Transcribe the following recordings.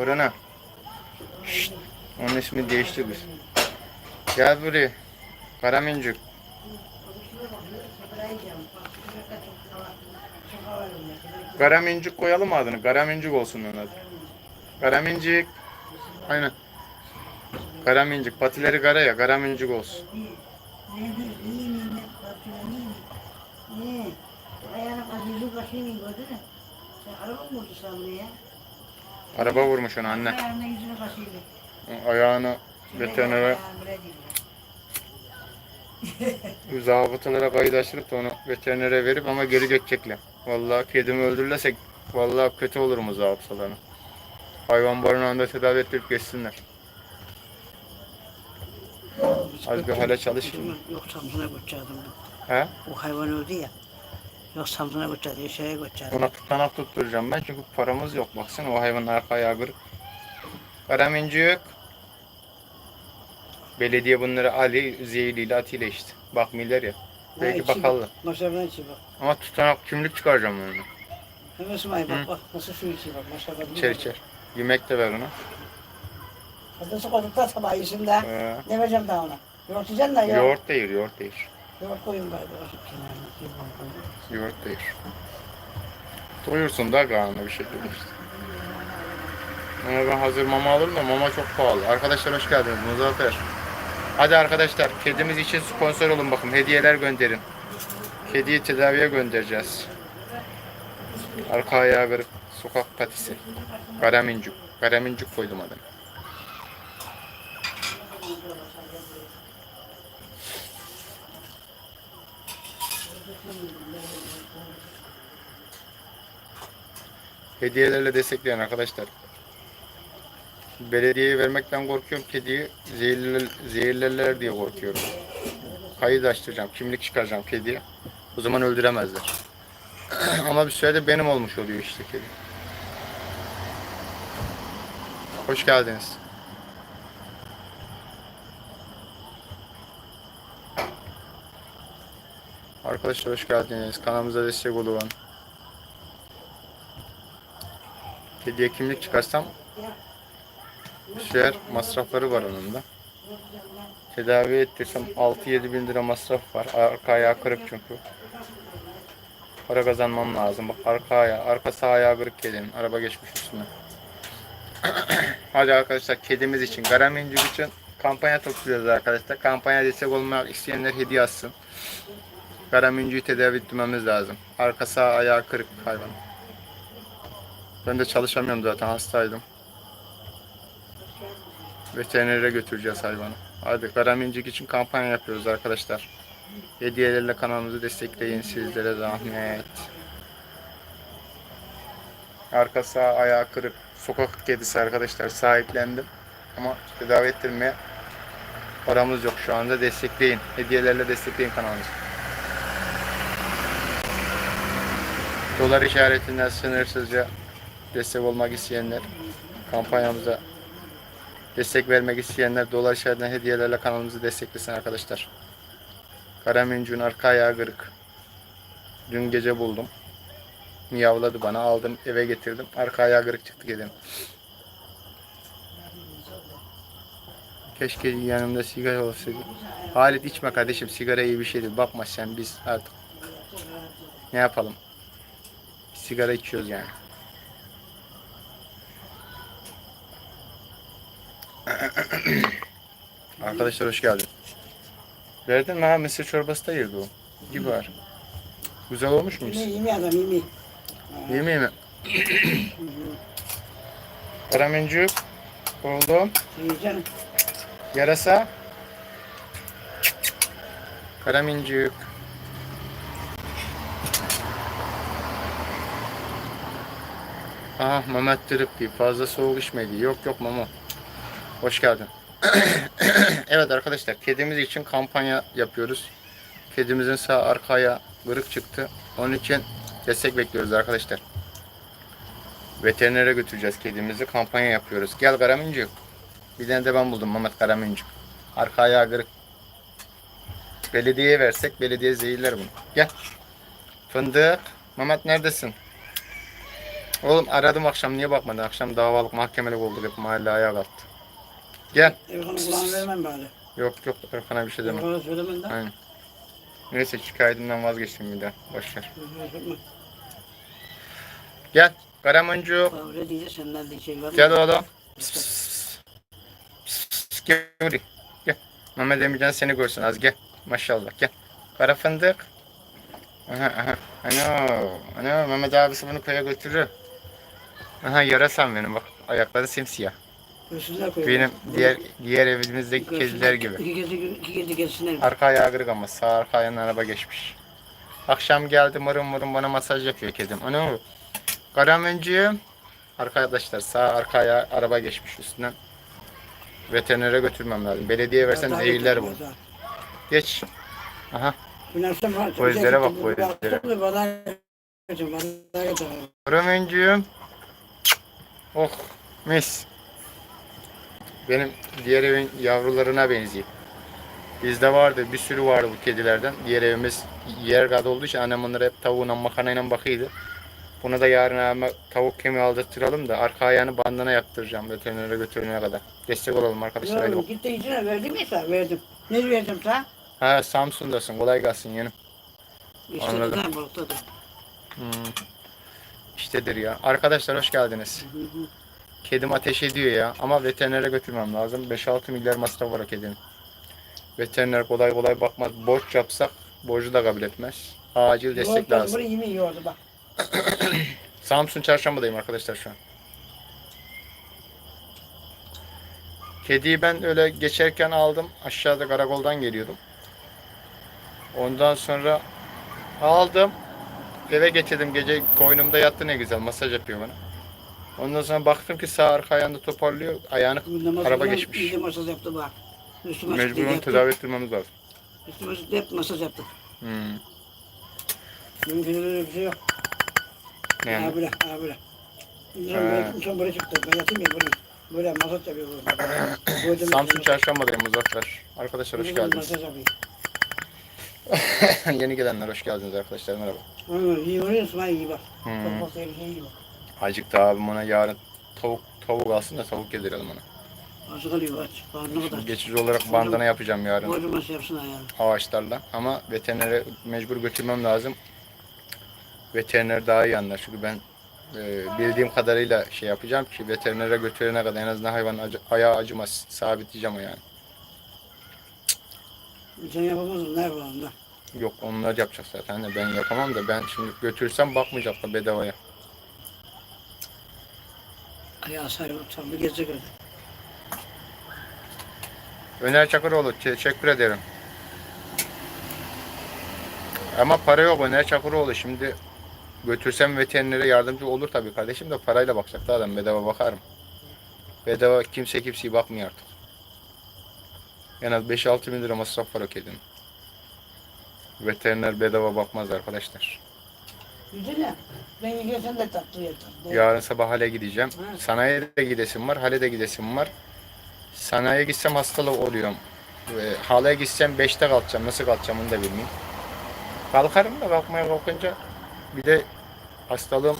korona. Şşt. Onun ismi değişti biz. Gel buraya. Karamincik. Karamincik koyalım adını? Karamincik olsun onun adı. Karamincik. Aynen. Karamincik. Patileri kara ya. Karamincik olsun. Ne? Ayağına kazıyı kaşıyı gördün mü? Sen araba mı vurdu sen buraya? Araba vurmuş onu anne. Ayağına yüzüne kaşıyı. Ayağını veterinere zabıtalara kayıtlaştırıp da onu veterinere verip ama geri götecekler. Vallahi kedimi öldürürsek vallahi kötü olur mu zabıtalarına. Hayvan barınağında tedavi ettirip geçsinler. Az bir hale çalışayım. Yok Samsun'a götürdüm. He? O hayvan öldü ya. Yok Samsun'a götürdüm, şeye götürdüm. Ona tutanak tutturacağım ben çünkü paramız yok. Baksana o hayvanın arka ayağı kırık. Karamincik. Belediye bunları Ali, Zeyli ile Atilla işte. Bakmıyorlar ya. Belki bakalım. Maşallah içi bak. Ama tutanak kimlik çıkaracağım onu. Hemen Hı. bak bak nasıl su içi bak maşallah. İçer içer. Yemek de ver ona. Kadın koyduk da sabah yüzünde. Ee, Ne vereceğim daha ona? Yoğurt yiyeceksin de yoğurt. yoğurt değil, yoğurt değil. Yoğurt koyun galiba. Kenarına. Yoğurt değil. Doyursun da karnına bir şekilde işte. Ama ben hazır mama alırım da mama çok pahalı. Arkadaşlar hoş geldiniz. Muzaffer. Hadi arkadaşlar kedimiz için sponsor olun bakın. Hediyeler gönderin. Kediyi tedaviye göndereceğiz. Arka ayağı kırık. Sokak patisi. Karamincuk. Karamincuk koydum adını. Hediyelerle destekleyin arkadaşlar. Belediyeye vermekten korkuyorum. Kediyi zehirler, zehirlerler diye korkuyorum. Kayıt açtıracağım. Kimlik çıkaracağım kediye. O zaman öldüremezler. Ama bir sürede benim olmuş oluyor işte kedi. Hoş geldiniz. Arkadaşlar hoş geldiniz. Kanalımıza destek olun. Kediye kimlik çıkarsam bir şeyler masrafları var onun da. Tedavi ettirsem 6-7 bin lira masraf var. Arka ayağı kırık çünkü. Para kazanmam lazım. Bak arka ayağı, arka sağ ayağı kırık kedinin. Araba geçmiş üstüne. Hadi arkadaşlar kedimiz için, Garamincik için kampanya topluyoruz arkadaşlar. Kampanya destek olmak isteyenler hediye alsın. Garaminciyi tedavi ettirmemiz lazım. Arka sağ ayağı kırık hayvan. Ben de çalışamıyorum zaten hastaydım. Veterinere götüreceğiz hayvanı. Hadi Karamincik için kampanya yapıyoruz arkadaşlar. Hediyelerle kanalımızı destekleyin sizlere zahmet. Arka sağ ayağı kırık. Sokak kedisi arkadaşlar sahiplendim. Ama tedavi ettirmeye paramız yok şu anda. Destekleyin. Hediyelerle destekleyin kanalımızı. Dolar işaretinden sınırsızca destek olmak isteyenler kampanyamıza destek vermek isteyenler dolar işaretinden hediyelerle kanalımızı desteklesin arkadaşlar. Karamincu'nun arka ayağı kırık. Dün gece buldum. Miyavladı bana. Aldım eve getirdim. Arka ayağı kırık çıktı kedinin. Keşke yanımda sigara olsaydı. Halit içme kardeşim. Sigara iyi bir şey değil. Bakma sen biz artık. Ne yapalım? Sigara içiyoruz yani. Arkadaşlar hoş geldin. Verdin mi ha? Mısır çorbası da yedi o. Gibi var. Güzel olmuş mu? Yemi yemi adam yemi. Yemeği mi? Karamincik. Oğlum. Yiyeceksin. Yarasa. Karamincik. Aha Mehmet Tırık diyor. Fazla soğuk içmedi. Yok yok mama. Hoş geldin. evet arkadaşlar kedimiz için kampanya yapıyoruz. Kedimizin sağ arkaya kırık çıktı. Onun için destek bekliyoruz arkadaşlar. Veterinere götüreceğiz kedimizi. Kampanya yapıyoruz. Gel Karamincik. Bir tane de ben buldum Mehmet Karamincik. Arka ayağı kırık. Belediyeye versek belediye zehirler bunu. Gel. Fındık. Mehmet neredesin? Oğlum aradım akşam niye bakmadın? Akşam davalık mahkemelik olduk hep mahalle ayağa kalktı. Gel. Telefonun kulağını vermem bari. Yok yok Erkan'a bir şey demem. Telefonu söylemen de. Aynen. Neyse şikayetimden vazgeçtim bir daha. Boşver. Gel. Karamuncu. Öyle diyeceğiz senden de şey var? Gel oğlum. Pıs, pıs, pıs. Pıs. Gel buraya. Gel. Mehmet Emircan seni görsün az gel. Maşallah gel. Kara fındık. Aha aha. Ano. Ano Mehmet abisi bunu köye götürür. Aha yarasan benim bak. Ayakları simsiyah. Koyuyor. Benim diğer diğer evimizdeki kediler gibi. İki gezi, iki gezi gezsinler. Arka ayağı kırık ama sağ arka ayağına araba geçmiş. Akşam geldi mırın mırın bana masaj yapıyor kedim. Ana Karamenciğim. Arkadaşlar sağ arka ayağı araba geçmiş üstünden. Veterinere götürmem lazım. Belediye versem Daha zehirler daha. Geç. Aha. Güneşten var. Bak, gözlere. Bana götür, bana götür. Karamenciğim. Oh mis. Benim diğer evin yavrularına benziyor. Bizde vardı bir sürü vardı bu kedilerden. Diğer evimiz yer kat olduğu için annem onlara hep tavuğuna makarnayla bakıyordu. Bunu da yarın abime tavuk kemiği aldırtıralım da arka ayağını bandana yaptıracağım veterinere götürene kadar. Destek olalım arkadaşlar. Hadi Yavrum bakalım. gitti içine verdim mi sen? Verdim. Ne verdim sana? Ha Samsun'dasın kolay gelsin yeğenim. İşte Anladım. Hmm. İştedir ya. Arkadaşlar hoş geldiniz. Kedim ateş ediyor ya ama veterinere götürmem lazım. 5-6 milyar masraf var o kedinin. Veteriner kolay kolay bakmaz. Borç yapsak borcu da kabul etmez. Acil destek Yoğurt lazım. Bunu yemin yiyordu bak. Samsun çarşambadayım arkadaşlar şu an. Kediyi ben öyle geçerken aldım. Aşağıda karakoldan geliyordum. Ondan sonra aldım. Eve getirdim. Gece koynumda yattı ne güzel. Masaj yapıyor bana. Ondan sonra baktım ki sağ arka ayağında toparlıyor. Ayağını masaj araba yap- geçmiş. iyice masaj yaptı bak. Sıktı, Mecburen yaptı. tedavi ettirmemiz lazım. Üstüme sıktı, hep masaj yaptı. Hmm. Mümkün öyle bir şey yok. Ne yani? Ha böyle. İnsan Ha. böyle, insan böyle çıktı. Ben yatayım ya böyle. Böyle masaj yapıyor böyle. Böyle Samsun masaj- çarşambadayım Muzaffer. Arkadaşlar hoş böyle geldiniz. Masaj yapıyor. Yeni gelenler hoş geldiniz arkadaşlar merhaba. Aynen, iyi oluyorsun, ha iyi bak. Hmm. Çok fazla iyi bak. Acıktı abim ona yarın tavuk tavuk alsın da tavuk yedirelim ona. Azık alıyor aç. Karnı kadar. Geçici olarak bandana yapacağım yarın Boynu masaj yapsın ayağını. ağaçlarla ama veterinere mecbur götürmem lazım. Veteriner daha iyi anlar çünkü ben e, bildiğim kadarıyla şey yapacağım ki veterinere götürene kadar en azından hayvan acı, ayağı acımaz. Sabitleyeceğim o yani. Sen yapamazsın, ne yapalım da. Yok onlar yapacak zaten. Ben yapamam da ben şimdi götürsem bakmayacaklar bedavaya. Ayağı sarıp tam bir gezecek öyle. Öner Çakıroğlu teşekkür ederim. Ama para yok Öner Çakıroğlu şimdi götürsem veterinere yardımcı olur tabii kardeşim de parayla bakacak daha ben bedava bakarım. Bedava kimse kimseye bakmıyor artık. En az 5-6 bin lira masraf var o kedinin. Veteriner bedava bakmaz arkadaşlar. Güzel. Ben yiyeceğim de tatlı yeter. Yarın sabah hale gideceğim. Ha. Sanayiye de gidesim var, hale de gidesim var. Sanayiye gitsem hastalık oluyorum. Ve haleye gitsem 5'te kalkacağım. Nasıl kalkacağım onu da bilmiyorum. Kalkarım da kalkmaya kalkınca bir de hastalığım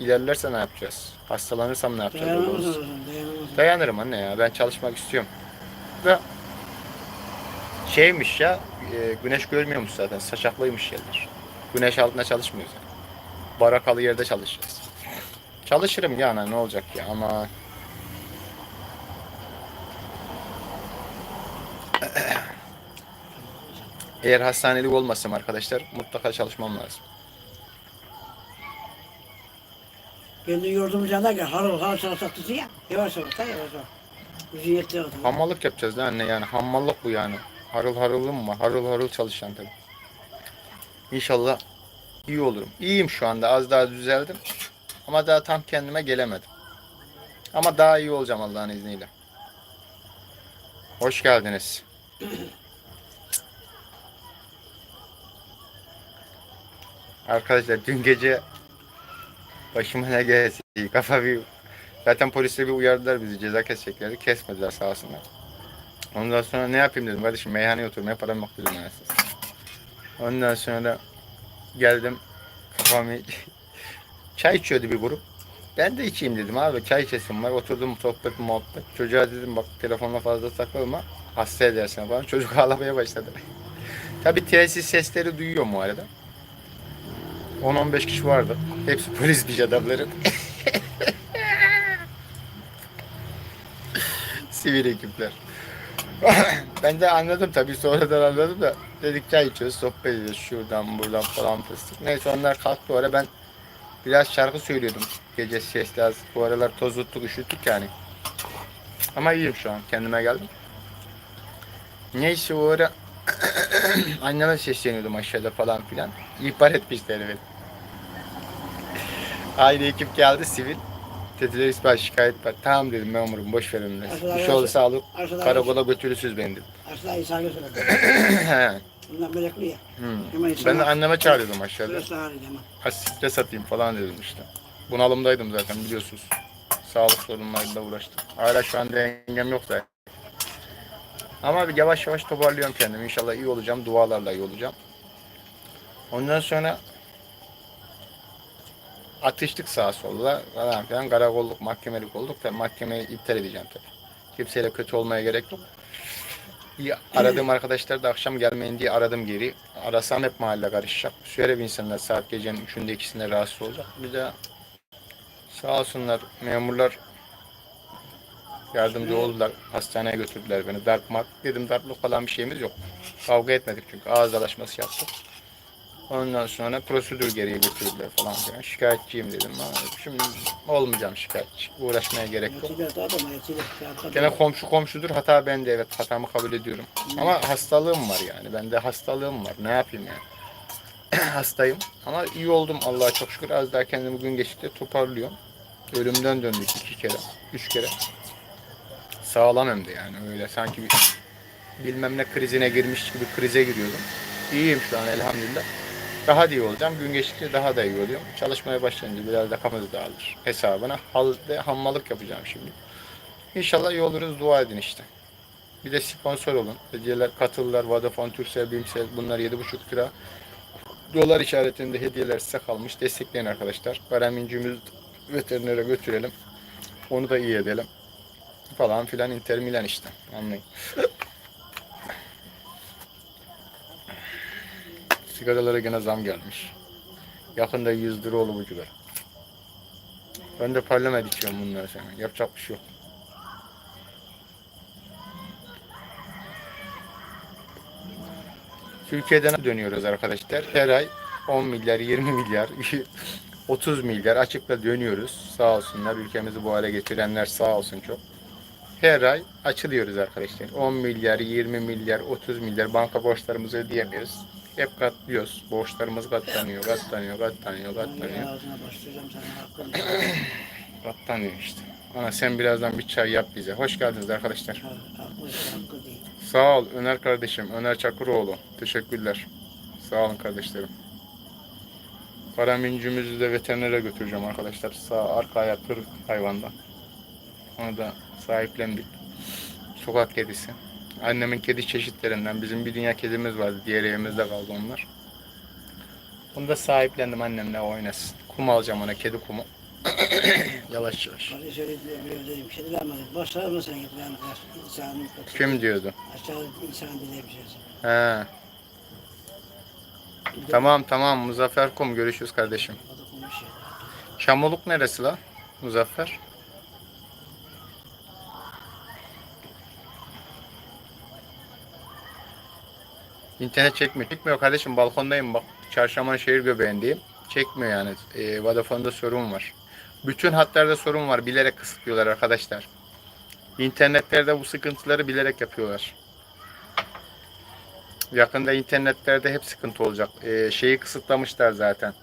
ilerlerse ne yapacağız? Hastalanırsam ne yapacağız? Dayanamaz olursun, dayanamaz. Dayanırım anne ya. Ben çalışmak istiyorum. Da şeymiş ya, e, güneş görmüyormuş zaten. Saçaklıymış yerler. Güneş altında çalışmıyoruz yani. Barakalı yerde çalışacağız. Çalışırım yani ne olacak ya ama eğer hastanelik olmasam arkadaşlar mutlaka çalışmam lazım. Kendi yurdumuz yanında ki harıl harıl çalışaklısı ya. Yavaş yavaş, da yavaş yavaş. Hamallık yapacağız da anne yani hamallık bu yani. Harıl harılım var. Harıl harıl çalışan tabii. İnşallah iyi olurum. İyiyim şu anda. Az daha düzeldim. Ama daha tam kendime gelemedim. Ama daha iyi olacağım Allah'ın izniyle. Hoş geldiniz. Arkadaşlar dün gece başıma ne geldi? Kafa bir Zaten polisle bir uyardılar bizi ceza keseceklerdi. Kesmediler sağ olsunlar. Ondan sonra ne yapayım dedim kardeşim meyhaneye oturmaya param yok dedim. Ondan sonra geldim kafamı çay içiyordu bir grup. Ben de içeyim dedim abi çay içesim var. Oturdum sohbet muhabbet. Çocuğa dedim bak telefonla fazla takılma. Hasta edersin falan. Çocuk ağlamaya başladı. Tabi tesis sesleri duyuyor mu arada. 10-15 kişi vardı. Hepsi polis bir adamların. Sivil ekipler. ben de anladım tabii sonradan anladım da dedik çay içiyoruz sohbet ediyoruz şuradan buradan falan fıstık. Neyse onlar kalktı ara ben biraz şarkı söylüyordum gece sesli az. Bu aralar toz tuttuk üşüttük yani. Ama iyiyim şu an kendime geldim. Neyse o ara anneme sesleniyordum aşağıda falan filan. İhbar etmişler beni. Aynı ekip geldi sivil. Dediler İsmail şikayet var. Tamam dedim memurum boş verin. dedi. Bir şey olursa alıp Aşağıda karakola götürürsünüz beni dedim. Aslında insan. He. Bunlar ya. Hmm. Ben de anneme çağırıyordum aşağıda. Burası ağrıydı ama. Ha stres atayım falan dedim işte. Bunalımdaydım zaten biliyorsunuz. Sağlık sorunlarıyla uğraştım. Hala şu an dengem yok da. Ama bir yavaş yavaş toparlıyorum kendimi. İnşallah iyi olacağım. Dualarla iyi olacağım. Ondan sonra atıştık sağa sola falan filan. Karakolluk, mahkemelik olduk da mahkemeyi iptal edeceğim tabii. Kimseyle kötü olmaya gerek yok. İyi, aradığım arkadaşlar da akşam gelmeyin diye aradım geri. Arasam hep mahalle karışacak. Bir insanlar saat gecenin üçünde ikisinde rahatsız olacak. Bir de sağ olsunlar memurlar yardımcı oldular. Hastaneye götürdüler beni. Darp mark dedim darplık falan bir şeyimiz yok. Kavga etmedik çünkü ağız dalaşması yaptık. Ondan sonra prosedür geriye götürdüler falan filan. Şikayetçiyim dedim. Şimdi olmayacağım şikayetçi. Uğraşmaya gerek yok. Gene komşu komşudur. Hata bende evet. Hatamı kabul ediyorum. Ama hastalığım var yani. Bende hastalığım var. Ne yapayım yani? Hastayım. Ama iyi oldum Allah'a çok şükür. Az daha kendimi gün geçtikçe toparlıyorum. Ölümden döndük iki kere. Üç kere. Sağlam hem de yani. Öyle sanki bir bilmem ne krizine girmiş gibi krize giriyordum. İyiyim şu an elhamdülillah. Daha da iyi olacağım. Gün geçtikçe daha da iyi oluyorum. Çalışmaya başlayınca biraz da kafamız dağılır. Hesabına halde hammalık yapacağım şimdi. İnşallah iyi oluruz. Dua edin işte. Bir de sponsor olun. Hediyeler katılırlar. Vodafone, Turkcell, Bimsel bunlar 7,5 lira. Dolar işaretinde hediyeler size kalmış. Destekleyin arkadaşlar. Baramincimiz veterinere götürelim. Onu da iyi edelim. Falan filan Inter Milan işte. Anlayın. Sigaralara gene zam gelmiş. Yakında 100 lira olur bucular. Ben de parlament içiyorum bunları sana. Yapacak bir şey yok. Türkiye'den dönüyoruz arkadaşlar. Her ay 10 milyar, 20 milyar, 30 milyar açıkla dönüyoruz. Sağ olsunlar. Ülkemizi bu hale getirenler sağ olsun çok. Her ay açılıyoruz arkadaşlar. 10 milyar, 20 milyar, 30 milyar banka borçlarımızı ödeyemiyoruz. Hep katlıyoruz. Borçlarımız katlanıyor, katlanıyor, katlanıyor, katlanıyor. Katlanıyor işte. Ana sen birazdan bir çay yap bize. Hoş geldiniz arkadaşlar. Sağ ol Öner kardeşim. Öner Çakıroğlu. Teşekkürler. Sağ olun kardeşlerim. Karamincimizi de veterinere götüreceğim arkadaşlar. Sağ arka ayak kırık hayvanda. Onu da sahiplendik. Sokak kedisi. Annemin kedi çeşitlerinden. Bizim bir dünya kedimiz vardı. Diğer evimizde kaldı onlar. Bunu da sahiplendim annemle oynasın. Kum alacağım ona kedi kumu. yavaş yavaş. Şöyle bir? Başlar mı sen? Kim diyordu? Aşağıda insan dileyebiliriz. He. Tamam tamam Muzaffer Kum görüşürüz kardeşim. Konuşuyor. Çamoluk neresi la? Muzaffer. İnternet çekmiyor. Çekmiyor kardeşim balkondayım bak. Çarşamba şehir göbeğindeyim. Çekmiyor yani. E, Vodafone'da sorun var. Bütün hatlarda sorun var. Bilerek kısıtlıyorlar arkadaşlar. İnternetlerde bu sıkıntıları bilerek yapıyorlar. Yakında internetlerde hep sıkıntı olacak. E, şeyi kısıtlamışlar zaten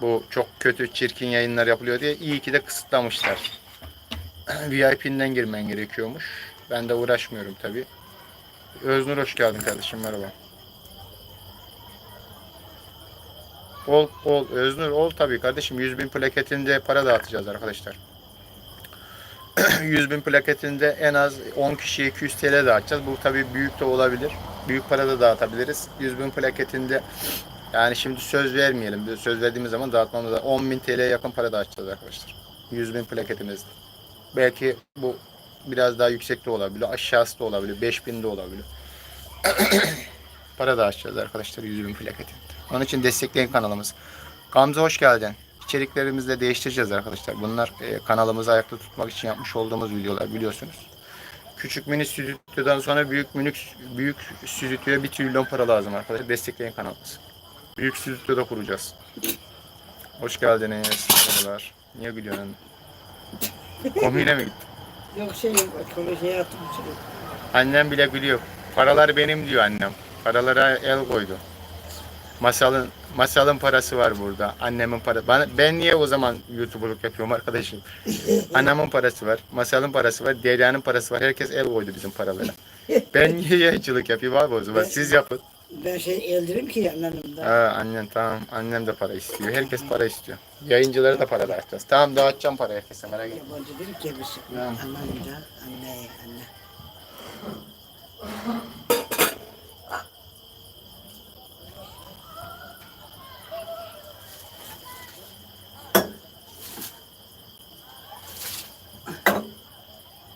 bu çok kötü çirkin yayınlar yapılıyor diye iyi ki de kısıtlamışlar. VIP'nden girmen gerekiyormuş. Ben de uğraşmıyorum tabi. Öznur hoş geldin kardeşim merhaba. Ol, ol, Öznur ol tabi kardeşim 100 bin plaketinde para dağıtacağız arkadaşlar. 100 bin plaketinde en az 10 kişiye 200 TL dağıtacağız. Bu tabii büyük de olabilir. Büyük para da dağıtabiliriz. 100 bin plaketinde yani şimdi söz vermeyelim. Söz verdiğimiz zaman dağıtmamız 10 bin TL'ye yakın para dağıtacağız arkadaşlar. 100 bin plaketimizde. Belki bu biraz daha yüksek de olabilir. Aşağısı da olabilir. 5000 de olabilir. para dağıtacağız arkadaşlar 100 bin plaketinde. Onun için destekleyin kanalımızı. Gamze hoş geldin. İçeriklerimizi de değiştireceğiz arkadaşlar. Bunlar e, kanalımızı ayakta tutmak için yapmış olduğumuz videolar biliyorsunuz. Küçük mini stüdyodan sonra büyük minik büyük stüdyoya bir trilyon para lazım arkadaşlar. Destekleyin kanalımızı. Büyük stüdyoda kuracağız. Hoş geldiniz. Merhabalar. Niye gülüyorsun? Komiğine mi gittin? Yok şey yok. Kolejeye attım. Annem bile gülüyor. Paralar benim diyor annem. Paralara el koydu. Masalın masalın parası var burada. Annemin para. Ben, ben niye o zaman YouTuber'lık yapıyorum arkadaşım? Annemin parası var. Masalın parası var. Derya'nın parası var. Herkes el koydu bizim paralara. Ben niye yayıncılık yapayım abi o zaman? Siz yapın. Ben şey eldirim ki yanlarımda. Ha, annen tamam. Annem de para istiyor. Herkes para istiyor. Yayıncılara da para dağıtacağız. Tamam dağıtacağım para herkese merak etme. Yabancı değil ki birisi. Tamam. Anlarımda. Anne, anne.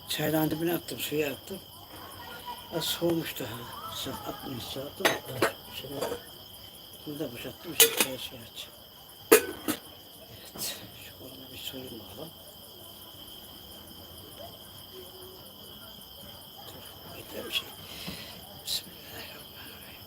Çaydan dibine attım, suya attım. Az soğumuş daha. Saat 60 saat. Şöyle bunu da boşalttım. Şimdi şey aç. Evet. Şu koluna bir soyun bakalım. Dur. Bekle bir şey. Bismillahirrahmanirrahim.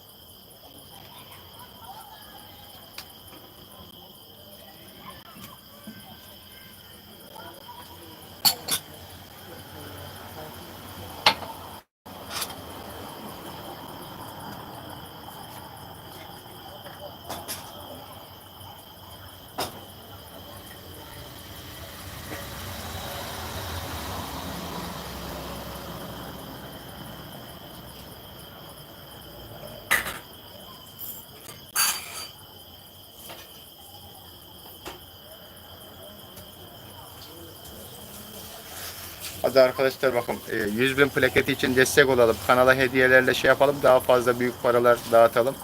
Hadi arkadaşlar bakın e, 100 bin plaketi için destek olalım. Kanala hediyelerle şey yapalım. Daha fazla büyük paralar dağıtalım.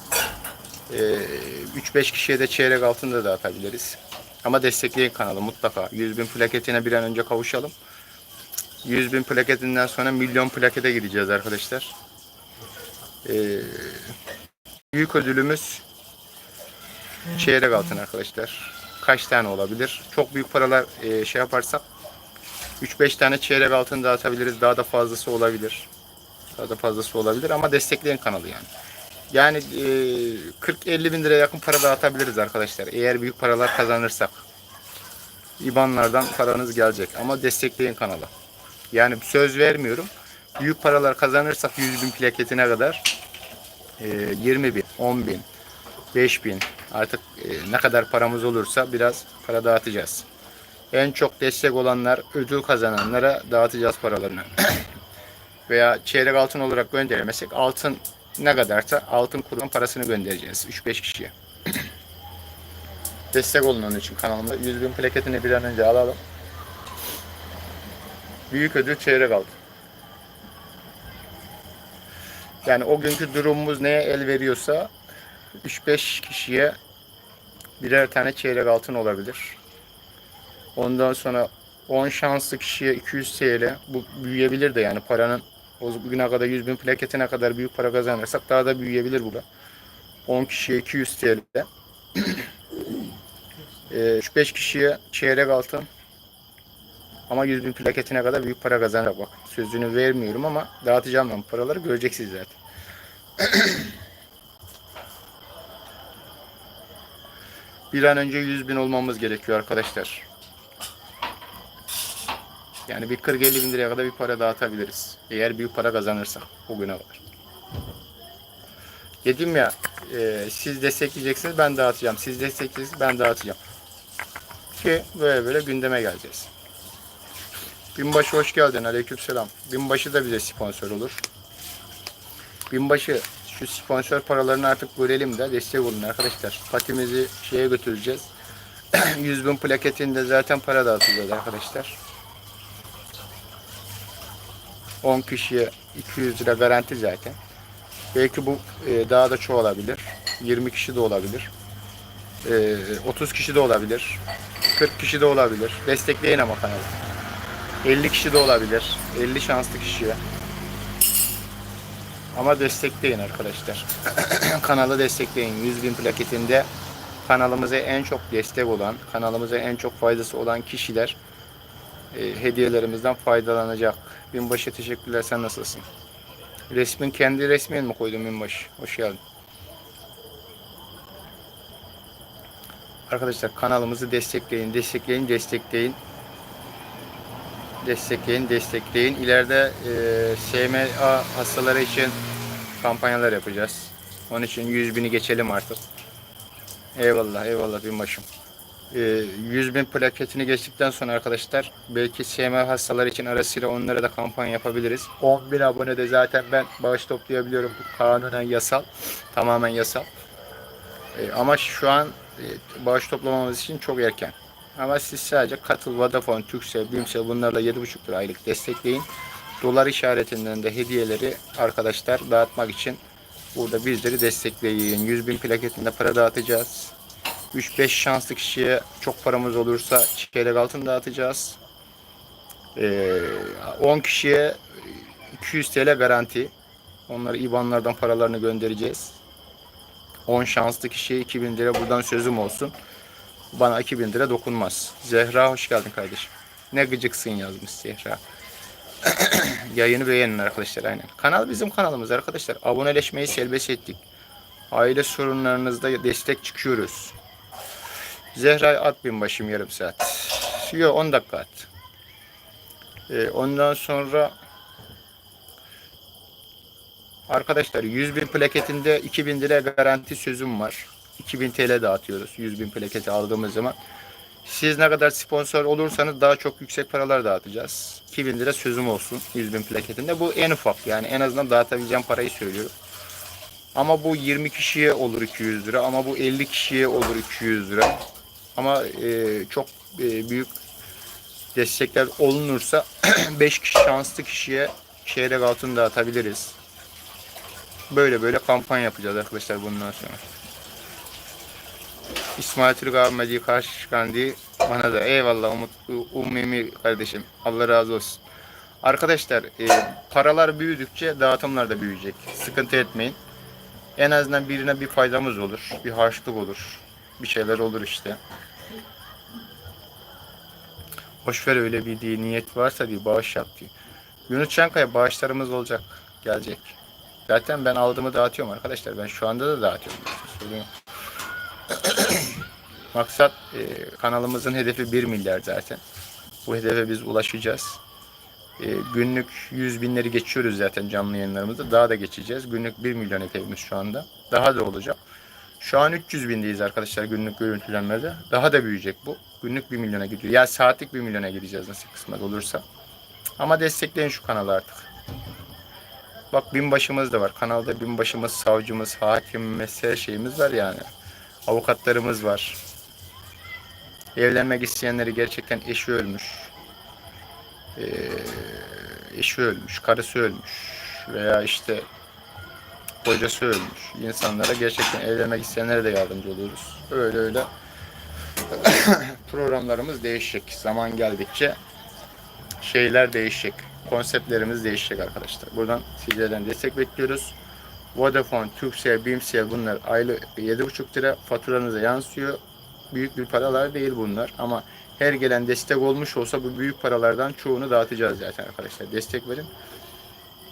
E, 3-5 kişiye de çeyrek altın da dağıtabiliriz. Ama destekleyin kanalı mutlaka. 100 bin plaketine bir an önce kavuşalım. 100 bin plaketinden sonra milyon plakete gideceğiz arkadaşlar. E, büyük ödülümüz çeyrek altın arkadaşlar. Kaç tane olabilir? Çok büyük paralar e, şey yaparsak 3-5 tane çeyrek altın dağıtabiliriz. Daha da fazlası olabilir. Daha da fazlası olabilir ama destekleyin kanalı yani. Yani e, 40-50 bin liraya yakın para dağıtabiliriz arkadaşlar. Eğer büyük paralar kazanırsak. İbanlardan paranız gelecek ama destekleyin kanalı. Yani söz vermiyorum. Büyük paralar kazanırsak 100 bin plaketine kadar e, 20 bin, 10 bin, 5 bin artık e, ne kadar paramız olursa biraz para dağıtacağız. En çok destek olanlar, ödül kazananlara dağıtacağız paralarını. Veya çeyrek altın olarak gönderemezsek altın ne kadarsa altın kurban parasını göndereceğiz 3-5 kişiye. destek olun onun için kanalımda. 100 bin plaketini bir an önce alalım. Büyük ödül çeyrek altın. Yani o günkü durumumuz neye el veriyorsa 3-5 kişiye birer tane çeyrek altın olabilir. Ondan sonra 10 şanslı kişiye 200 TL. Bu büyüyebilir de yani paranın o güne kadar 100 bin plaketine kadar büyük para kazanırsak daha da büyüyebilir bu da. 10 kişiye 200 TL. Ee, 3-5 kişiye çeyrek altın. Ama 100 bin plaketine kadar büyük para kazanacak bak. Sözünü vermiyorum ama dağıtacağım ben paraları göreceksiniz zaten. Bir an önce 100 bin olmamız gerekiyor arkadaşlar. Yani bir 40-50 bin liraya kadar bir para dağıtabiliriz. Eğer büyük para kazanırsak o güne kadar. Dedim ya e, siz destekleyeceksiniz ben dağıtacağım. Siz destekleyeceksiniz ben dağıtacağım. Ki böyle böyle gündeme geleceğiz. Binbaşı hoş geldin. Aleykümselam. Binbaşı da bize sponsor olur. Binbaşı şu sponsor paralarını artık görelim de destek olun arkadaşlar. Patimizi şeye götüreceğiz. 100 bin plaketinde zaten para dağıtacağız arkadaşlar. 10 kişiye 200 lira garanti zaten. Belki bu e, daha da çoğalabilir. 20 kişi de olabilir. E, 30 kişi de olabilir. 40 kişi de olabilir. Destekleyin ama kanalı. 50 kişi de olabilir. 50 şanslı kişiye. Ama destekleyin arkadaşlar. Kanalı destekleyin. 100 bin plaketinde kanalımıza en çok destek olan, kanalımıza en çok faydası olan kişiler e, hediyelerimizden faydalanacak. Binbaşı teşekkürler. Sen nasılsın? Resmin kendi resmin mi koydun Binbaşı? Hoş geldin. Arkadaşlar kanalımızı destekleyin, destekleyin, destekleyin. Destekleyin, destekleyin. İleride e, SMA hastaları için kampanyalar yapacağız. Onun için 100 bini geçelim artık. Eyvallah, eyvallah binbaşım. E, 100 bin plaketini geçtikten sonra arkadaşlar belki SMA hastaları için arasıyla onlara da kampanya yapabiliriz. 10 bin abone de zaten ben bağış toplayabiliyorum. Bu kanunen yasal. Tamamen yasal. E, ama şu an e, bağış toplamamız için çok erken. Ama siz sadece Katıl, Vodafone, Turkcell, Bimsel bunlarla 7,5 lira aylık destekleyin. Dolar işaretinden de hediyeleri arkadaşlar dağıtmak için burada bizleri destekleyin. 100 bin plaketinde para dağıtacağız. 3-5 şanslı kişiye çok paramız olursa çeyrek altın dağıtacağız. Ee, 10 kişiye 200 TL garanti. Onları IBAN'lardan paralarını göndereceğiz. 10 şanslı kişiye 2000 lira buradan sözüm olsun. Bana 2000 lira dokunmaz. Zehra hoş geldin kardeşim. Ne gıcıksın yazmış Zehra. Yayını beğenin arkadaşlar aynen. Kanal bizim kanalımız arkadaşlar. Aboneleşmeyi serbest ettik. Aile sorunlarınızda destek çıkıyoruz. Zehra at bin başım yarım saat. Yok 10 dakika at. Ee, ondan sonra Arkadaşlar 100 bin plaketinde 2000 lira garanti sözüm var. 2000 TL dağıtıyoruz 100 bin plaketi aldığımız zaman. Siz ne kadar sponsor olursanız daha çok yüksek paralar dağıtacağız. 2000 lira sözüm olsun 100 bin plaketinde. Bu en ufak yani en azından dağıtabileceğim parayı söylüyorum. Ama bu 20 kişiye olur 200 lira ama bu 50 kişiye olur 200 lira. Ama e, çok e, büyük destekler olunursa 5 kişi şanslı kişiye çeyrek altın dağıtabiliriz. Böyle böyle kampanya yapacağız arkadaşlar bundan sonra. İsmail Türk abime karşı çıkan diye bana da eyvallah Umut Umumi kardeşim. Allah razı olsun. Arkadaşlar e, paralar büyüdükçe dağıtımlar da büyüyecek. Sıkıntı etmeyin. En azından birine bir faydamız olur. Bir harçlık olur. Bir şeyler olur işte. Boşver öyle bir diye niyet varsa diye bağış yap diye. Yunus Çankaya bağışlarımız olacak. Gelecek. Zaten ben aldığımı dağıtıyorum arkadaşlar. Ben şu anda da dağıtıyorum. Maksat e, kanalımızın hedefi 1 milyar zaten. Bu hedefe biz ulaşacağız. E, günlük 100 binleri geçiyoruz zaten canlı yayınlarımızda. Daha da geçeceğiz. Günlük 1 milyon hedefimiz şu anda. Daha da olacak. Şu an 300 bindeyiz arkadaşlar günlük görüntülenmede. Daha da büyüyecek bu. Günlük 1 milyona gidiyor. Ya saatlik 1 milyona gideceğiz nasıl kısmet olursa. Ama destekleyin şu kanalı artık. Bak binbaşımız da var. Kanalda binbaşımız, savcımız, hakimimiz, her şeyimiz var yani. Avukatlarımız var. Evlenmek isteyenleri gerçekten eşi ölmüş. Ee, eşi ölmüş, karısı ölmüş veya işte kocası ölmüş. İnsanlara gerçekten evlenmek isteyenlere de yardımcı oluyoruz. Öyle öyle programlarımız değişecek. Zaman geldikçe şeyler değişecek. Konseptlerimiz değişecek arkadaşlar. Buradan sizlerden destek bekliyoruz. Vodafone, Turkcell, Bimcell bunlar aylık 7,5 lira faturanıza yansıyor. Büyük bir paralar değil bunlar ama her gelen destek olmuş olsa bu büyük paralardan çoğunu dağıtacağız zaten arkadaşlar. Destek verin.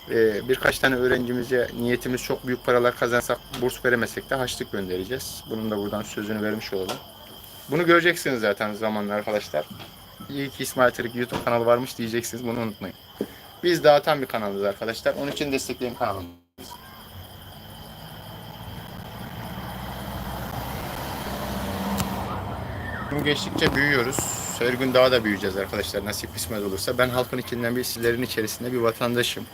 Ee, birkaç tane öğrencimize niyetimiz çok büyük paralar kazansak burs veremesek de haçlık göndereceğiz. Bunun da buradan sözünü vermiş olalım. Bunu göreceksiniz zaten zamanla arkadaşlar. İyi ki İsmail Tırık YouTube kanalı varmış diyeceksiniz. Bunu unutmayın. Biz dağıtan bir kanalız arkadaşlar. Onun için destekleyin kanalımızı. Gün geçtikçe büyüyoruz. Her gün daha da büyüyeceğiz arkadaşlar nasip kısmet olursa. Ben halkın içinden bir sizlerin içerisinde bir vatandaşım.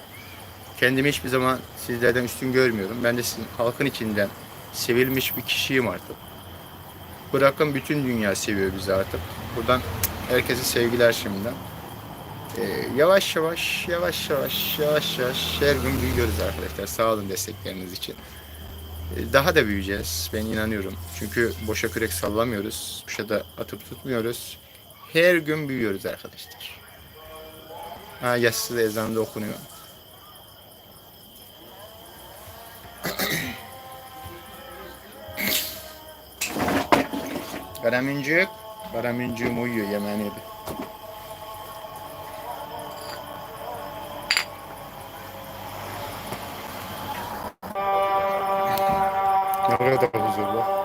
Kendimi hiçbir zaman sizlerden üstün görmüyorum. Ben de sizin halkın içinden sevilmiş bir kişiyim artık. Bırakın bütün dünya seviyor bizi artık. Buradan herkese sevgiler şimdiden. Ee, yavaş yavaş, yavaş yavaş, yavaş yavaş her gün büyüyoruz arkadaşlar. Sağ olun destekleriniz için. Ee, daha da büyüyeceğiz. Ben inanıyorum. Çünkü boşa kürek sallamıyoruz. Boşa da atıp tutmuyoruz. Her gün büyüyoruz arkadaşlar. Ha yatsız ezanı da okunuyor. Karamincik. Karaminciğim uyuyor yemeğini yedi. Ne kadar huzurlu.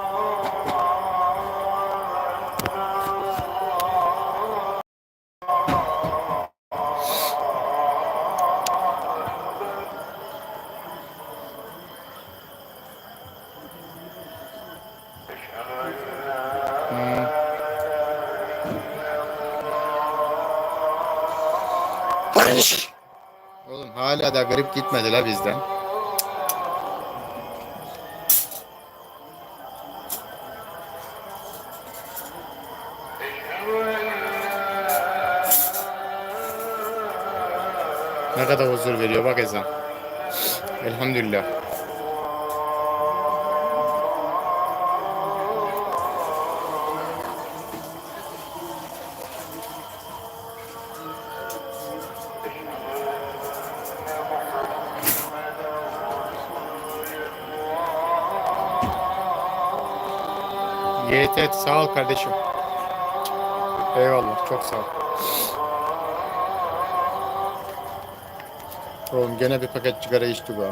Hala da grip gitmedi bizden. Ne kadar huzur veriyor bak ezan. Elhamdülillah. YT sağ ol kardeşim. Eyvallah çok sağ ol. Oğlum gene bir paket sigara içti bu.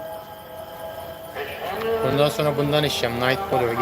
Bundan sonra bundan içeceğim. Night Polo.